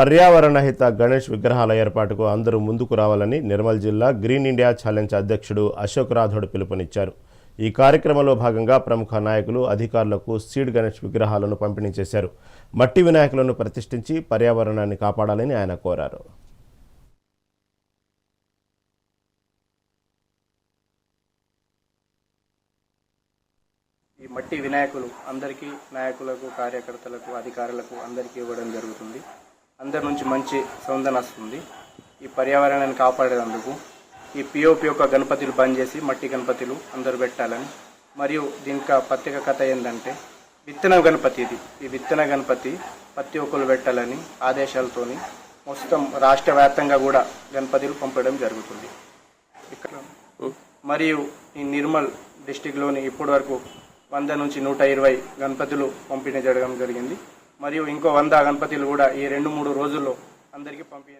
పర్యావరణ హిత గణేష్ విగ్రహాల ఏర్పాటుకు అందరూ ముందుకు రావాలని నిర్మల్ జిల్లా గ్రీన్ ఇండియా ఛాలెంజ్ అధ్యక్షుడు అశోక్ రాథోడ్ పిలుపునిచ్చారు. ఈ కార్యక్రమంలో భాగంగా ప్రముఖ నాయకులు అధికారులకు సీడ్ గణేష్ విగ్రహాలను పంపిణీ చేశారు. మట్టి వినాయకులను ప్రతిష్ఠించి పర్యావరణాన్ని కాపాడాలని ఆయన కోరారు. ఈ మట్టి వినాయకులు అందరికీ నాయకులకు కార్యకర్తలకు అధికారులకు అందరికీ ఇవ్వడం జరుగుతుంది. అందరి నుంచి మంచి సౌందర్యం వస్తుంది. ఈ పర్యావరణాన్ని కాపాడేందుకు ఈ పిఓపి యొక్క గణపతులు బంద్ చేసి మట్టి గణపతులు అందరూ పెట్టాలని. మరియు దీనికి ప్రత్యేక కథ ఏంటంటే విత్తన గణపతి ఇది. ఈ విత్తన గణపతి ప్రతి ఒక్కరు పెట్టాలని ఆదేశాలతోని మొత్తం రాష్ట్ర వ్యాప్తంగా కూడా గణపతులు పంపడం జరుగుతుంది. ఇక్కడ మరియు ఈ నిర్మల్ డిస్టిక్లోని ఇప్పటి వరకు వంద నుంచి నూట ఇరవై గణపతులు పంపిణీ జరగడం జరిగింది. మరియు ఇంకో వంద గణపతులు కూడా ఈ రెండు మూడు రోజుల్లో అందరికీ పంపి